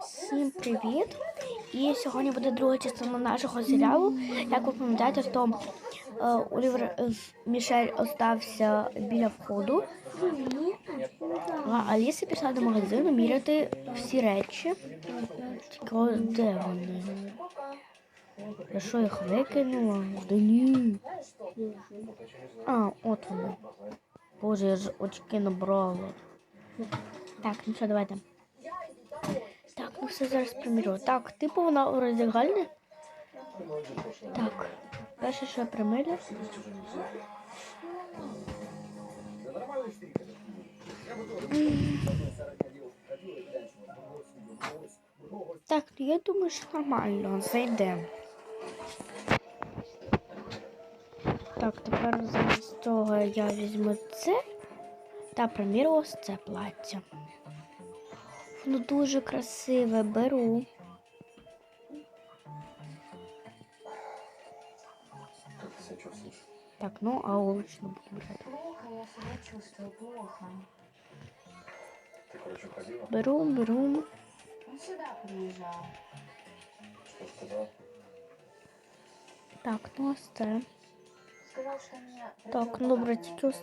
Всім привіт! І сьогодні буде друга частина нашого серіалу. Як ви пам'ятаєте, то е, Олівер е, Мішель остався біля входу, а Аліса пішла до магазину міряти всі речі. Тільки де вони? Я що їх викинула? Да ні. А, от вони. Боже, я ж очки набрала. Так, ну що, давайте. Ну зараз примірю. Так, типу вона у роздягальні. Так, перше, що я примірю. Так, ну я думаю, що нормально, зайде. Так, тепер замість цього я візьму це та примірю ось це плаття. Воно дуже красиве, беру. Так, ну, а овочно буду брати. Плохо, я себя чувствую плохо. Беру, беру. Он сюда приезжал. Что сказал? Так, ну це. Сказал, что мне... Так, ну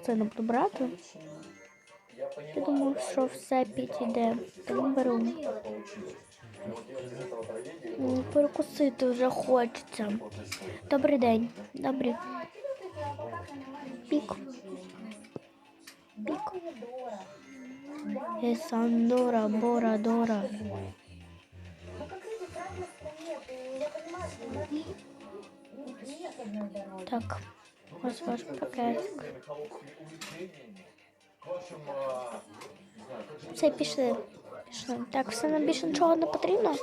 це не буду брати. лечение. Я Я понимаю, думаю, да, що я все підійде. Тому беру. так получилось. Но вот я из этого трагедии Ну, Перекусити вже хочеться. вот и свой. Добрий день. Добрий. Пік. Пік. Есандора, Бора, Дора. Ну как люди правильно нет, и я понимаю, что у нас нет одной дороги. Так, ось ваш пакетик. Все, пішли. Пішли. Так, все нам більше нічого не потрібно.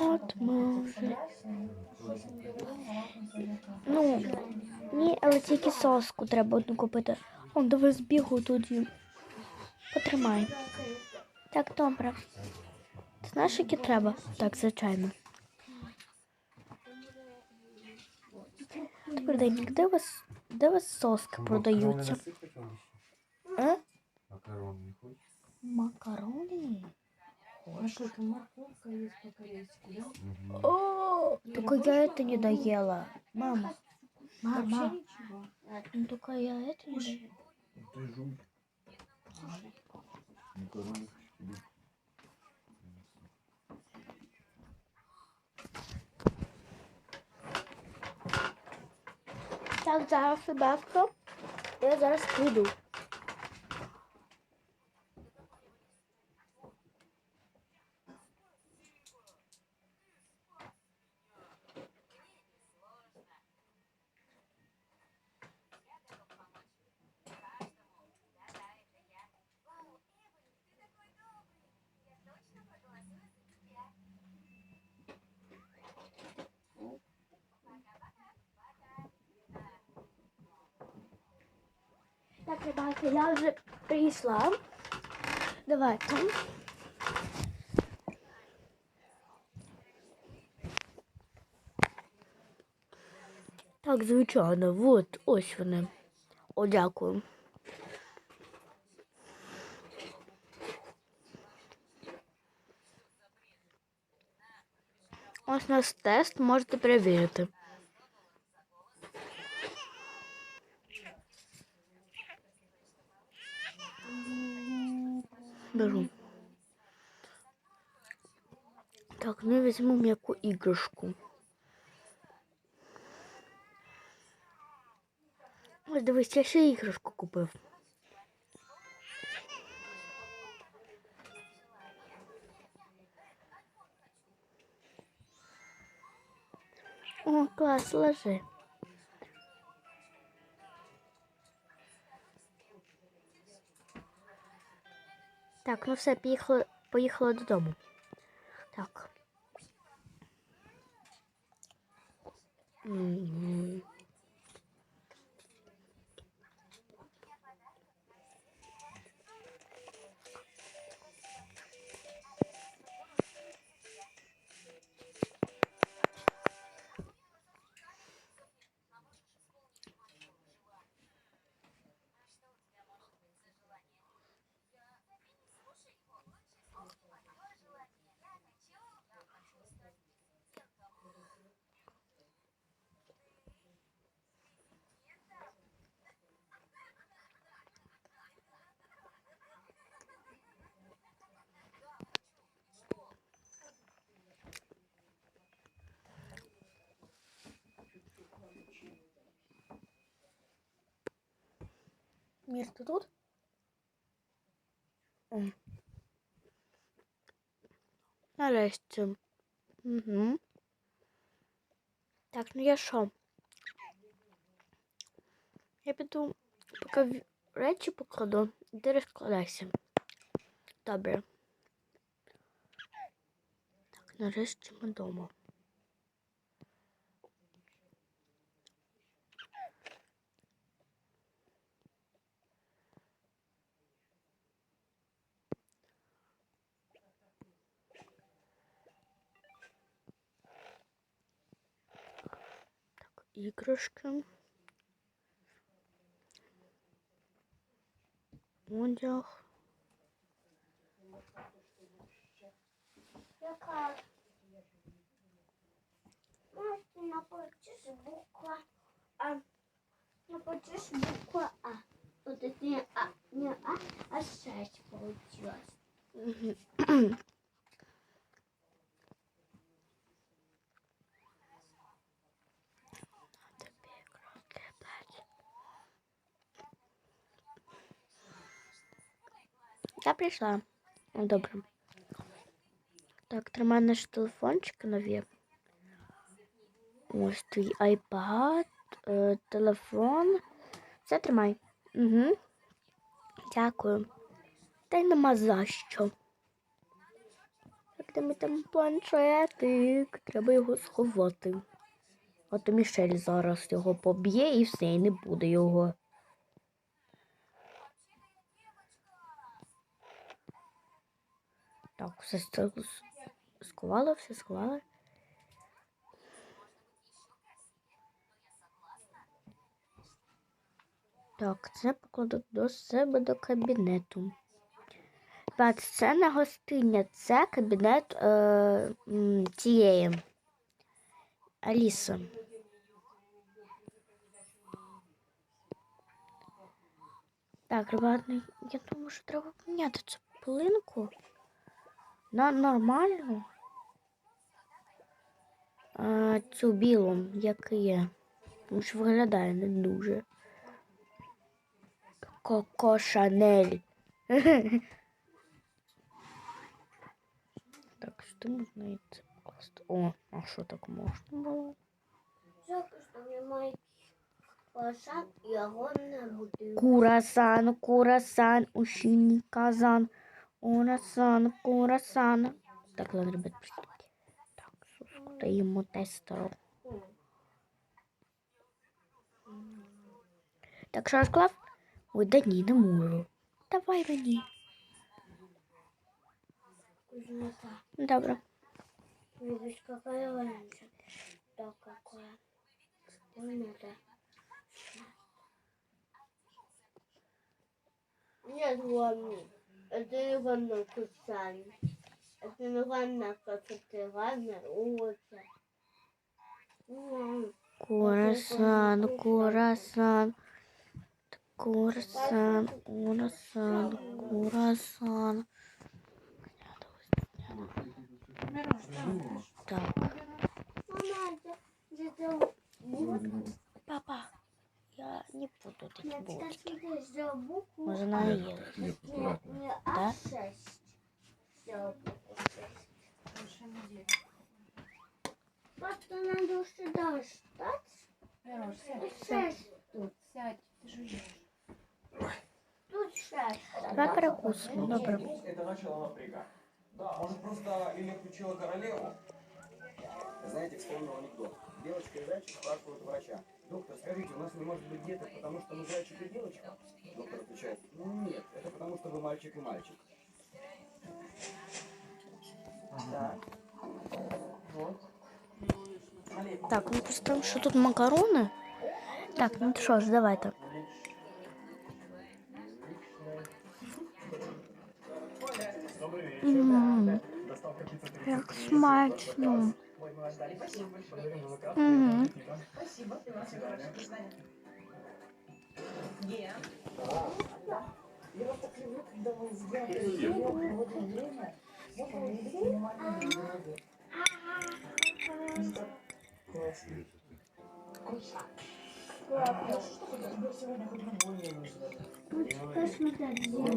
От ми. Ну, ні, але тільки соску треба одну купити. Он давай збігу тоді. Потримай. Так, добре. Ти знаєш, які треба? Так, звичайно. Добрий день, де у вас, де у вас соски продаються? А? Макароны не хочешь? Макарони? Насколько морковка есть по-корейски, да? О, только я это не доела. Мама. Вообще Мама. ничего. Ну только я это не доела. Так, зараз, ласка. Я зараз прийду. Ребята, я вже прийшла. Давайте. Так, звичайно, от ось вони. О, дякую. Ось наш тест, можете перевірити. Беру. Так, ну візьму м'яку іграшку. Ось дивись, я ще іграшку. О, клас, ложи. Так, ну все, поїхали, поїхали додому. Так. Мгм. Мір, ти тут? Нарешті. Угу. Так, ну я що? Я піду, поки речі покладу, ти розкладайся. Добре. Так, нарешті ми вдома. Іграшки. Одяг. Яка? Можете напишеш буква А. Напишеш буква А. Вот это не А, не А, а шесть получилось. Я прийшла. Добре. Так, тримай наш телефончик нові. Ось твій iPad, е, телефон. Все тримай. Угу. Дякую. Та й нема за що. Так, де ми там планшетик? Треба його сховати. А то Мішель зараз його поб'є і все, і не буде його. Так, все с- с- все сховала. Так, це покладу до себе до кабінету. Так, це не гостиня, це кабінет е, цієї Аліси. Так, ребята, я думаю, що треба поміняти цю пилинку на нормальну. А, цю білу, як є. Тому що виглядає не дуже. Коко Шанель. Так, що можна і це? О, а що так можна було? Жалко, огонь. Курасан, курасан, ушиний казан. Урасан, курасан. Так, ладно, ребят, приступайте. Так, суску даємо тестеру. Так, що розклав? Ой, да ні, не можу. Давай мені. Кузнеца. Добре. Видишь, какая раньше? Да, какая. Понятно. Нет, ладно. Это не ладно кусание. Это не ладно, как это ладно, улица. М, Курасан, курасан. Курасан, курасан, курасан. Так. Мама, это где-то букву. Папа, я не буду такі Нет, булочки. скажи, сделал букву. Може наїли. Не, не Да? А6. Сделал букву 6. Просто надо сюда встать. Мирош, И сядь, 6 тут. сядь, ти жуєш. Тут 6. Давай перекусимо, добре. Это начало напрягать. Да, может просто Лиля включила королеву? Знаете, вспомнил анекдот. Девочка и зайчик спрашивают врача. Доктор, скажите, у нас не может быть деток, потому что мы зайчик и девочка? Доктор отвечает, ну нет, это потому что вы мальчик и мальчик. Так, ну представим, що тут макарони. Так, ну що ж, давайте. М, Як смачно сопровождали. Спасибо большое. Угу. Спасибо. Yeah.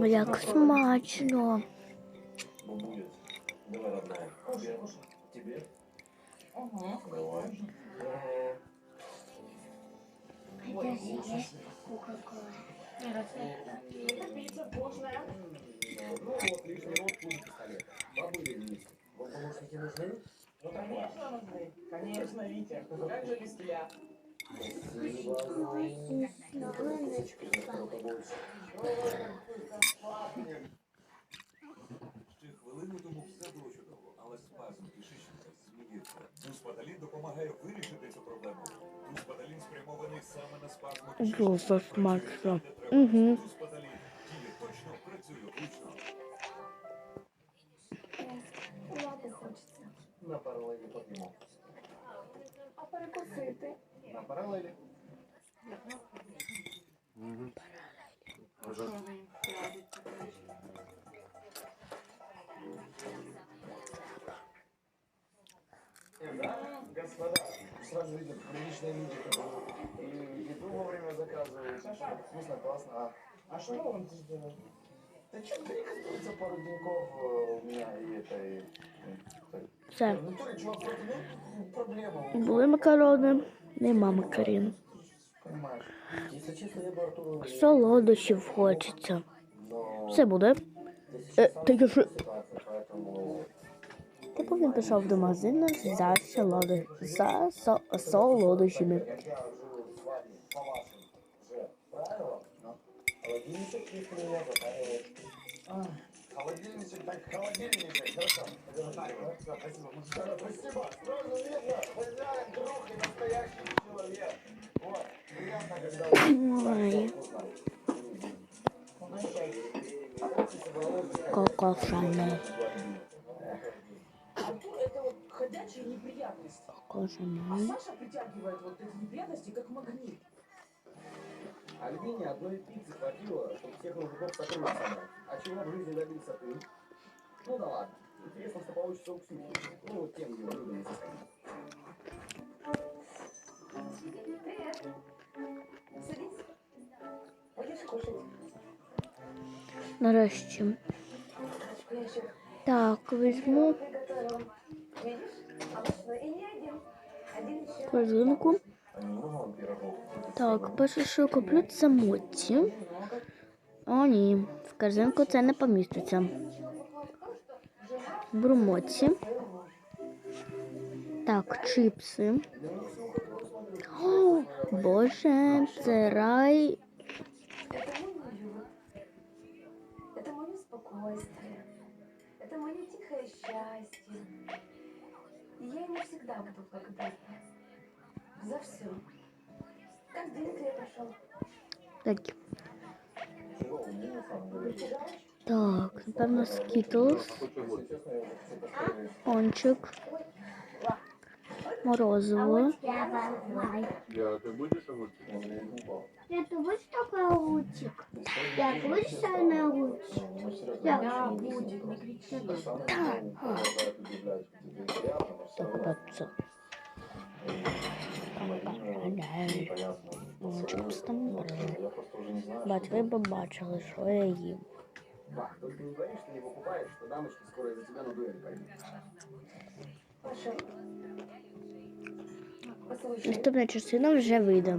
Я смачно. Давай, родная. Тебе? Давай. А даже есть Кока-Кола. Это пицца. Ну вот, лишний рот тут в столе. Бабули вместе. Вот помощники? Ну, конечно, нужны. Конечно, Витя. Как же без тебя? Влучно. Куди хочеться? На параллели поднимал. А перекусити? На параллели. Да, господа, сразу видно, приличные люди, и еду вовремя заказывают. Вкусно, классно. А, А что он здесь делает? да что, перекантуется пару деньков э, у меня и это, и... э, Все. В натуре, чувак, ну, проблема, Були макарони, нема макарін. понимаешь. Если честно, я бы Артуру... Солодощів хочеться. Но... Все буде. Здесь Е, сейчас ти кажу, ситуация, поэтому... типу він пішов до магазину за солоди, за со- солодощами. Я Артур это вот ходячая неприятность. А Саша притягивает вот эти неприятности как магнит. Альбине одной пиццы хватило, чтобы всех мужиков сотрудничать. А чего в жизни добился ты? Ну да ладно. Интересно, что получится у Ксюхи. Ну вот тем не выгодно Привет. Садись. Будешь кушать? Нарешті. Так, візьму приготовила. Видишь? Обычно и не один. Один еще. корзинку. А немного вам пирогов? Так, перше, що куплю, це моці. О, ні, в корзинку це не поміститься. Беру моці. Так, чипси. О, Боже, це рай. Это мой уют. Это мое спокойствие. Это мое тихое счастье. И я ему всегда буду благодарна. За все. Как день я прошел? Так, там у нас на Пончик. так, напевно, скітлс, Если честно, я уже все поставили. пончик, морозиво. Я ты будешь огурчик? Он мне не упал. Я ты будешь такой огурчик? Я будешь самый огурчик? Ну, серьезно. Я будет, не кричи. Так само, ну, продолжают удивлять. Тебе приятно, но всё равно. Так, це. Непонятно. Ну, чипс там брали. Я просто уже не знаю, Бать, что ви б бачили, що я їм. Бах, только не говори, что не покупаешь, что дамочки скоро из-за тебя на дуэль пойдут. Наступна частина вже вийде.